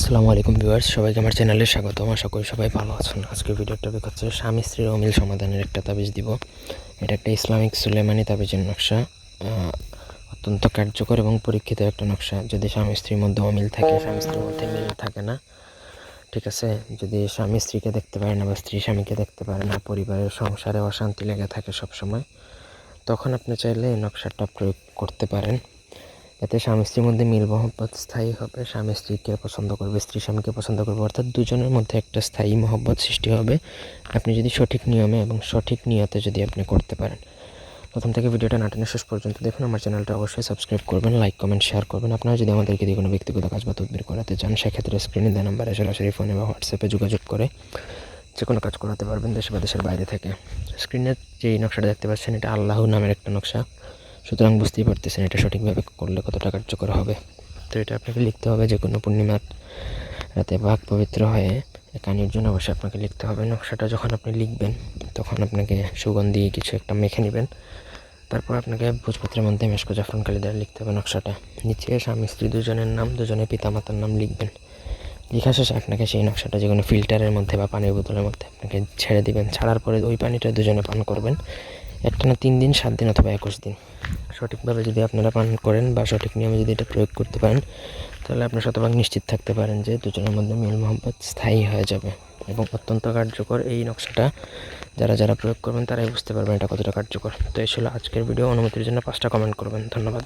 আসসালামু আলাইকুম ভিউয়ার্স, সবাইকে আমার চ্যানেলে স্বাগত। আশা করি সবাই ভালো আছেন। আজকের ভিডিওর টপিক হচ্ছে স্বামী স্ত্রীর অমিল সমাধানের একটা তাবিজ দিব। এটা একটা ইসলামিক সুলেমানি তাবিজের নকশা অত্যন্ত কার্যকর এবং পরীক্ষিত একটা নকশা। যদি স্বামী স্ত্রীর মধ্যে অমিল থাকে, স্বামী স্ত্রীর মধ্যে মিল থাকে না, ঠিক আছে? যদি স্বামী স্ত্রীকে দেখতে পারে না বা স্ত্রী স্বামীকে দেখতে পারে না পরিবারের সংসারে অশান্তি লেগে থাকে সবসময়, তখন আপনি চাইলে এই নকশাটা প্রয়োগ করতে পারেন। এতে স্বামী স্ত্রীর মধ্যে মিল মহব্বত স্থায়ী হবে, স্বামী স্ত্রীকে পছন্দ করবে, স্ত্রী স্বামীকে পছন্দ করবে, অর্থাৎ দুজনের মধ্যে একটা স্থায়ী মহব্বত সৃষ্টি হবে। আপনি যদি সঠিক নিয়মে এবং সঠিক নিয়তে যদি আপনি করতে পারেন। প্রথম থেকে ভিডিওটা নাটানো শেষ পর্যন্ত দেখুন। আমার চ্যানেলটা অবশ্যই সাবস্ক্রাইব করবেন, লাইক, কমেন্ট, শেয়ার করবেন। আপনারা যদি আমাদেরকে দিয়ে কোনো ব্যক্তিগত কাজ বা তদবির করাতে চান, সেক্ষেত্রে স্ক্রিনে দেওয়া নাম্বারে সরাসরি ফোনে বা হোয়াটসঅ্যাপে যোগাযোগ করে যে কোনো কাজ করাতে পারবেন দেশে বা দেশের বাইরে থেকে। স্ক্রিনের যে নকশাটা দেখতে পাচ্ছেন, এটা আল্লাহ নামের একটা নকশা। সুতরাং বুঝতেই পারতেছেন এটা সঠিকভাবে করলে কতটা কার্যকর হবে। তো এটা আপনাকে লিখতে হবে যে কোনো পূর্ণিমার রাতে বাঘ পবিত্র হয়ে কানির জন্য অবশ্যই আপনাকে লিখতে হবে। নকশাটা যখন আপনি লিখবেন, তখন আপনাকে সুগন্ধি কিছু একটা মেখে নেবেন। তারপর আপনাকে ভোজপত্রের মধ্যে মেশকো জাফরান দ্বারা লিখতে হবে নকশাটা। নিচে স্বামী, স্ত্রী দুজনের নাম, দুজনের পিতামাতার নাম লিখবেন। লেখা শেষে আপনাকে সেই নকশাটা যে কোনো ফিল্টারের মধ্যে বা পানির বোতলের মধ্যে আপনাকে ছেড়ে দিবেন। ছাড়ার পরে ওই পানিটা দুজনে পান করবেন। একটা না তিন দিন, সাত দিন অথবা একুশ দিন। সঠিকভাবে যদি আপনারা পান করেন বা সঠিক নিয়মে যদি এটা প্রয়োগ করতে পারেন, তাহলে আপনি শতভাগ নিশ্চিত থাকতে পারেন যে দুজনের মধ্যে মিল মোহাম্মত স্থায়ী হয়ে যাবে এবং অত্যন্ত কার্যকর এই নকশাটা যারা যারা প্রয়োগ করবেন, তারাই বুঝতে পারবেন এটা কতটা কার্যকর। তো এই ছিল আজকের ভিডিও। অনুমতির জন্য পাঁচটা কমেন্ট করবেন। ধন্যবাদ।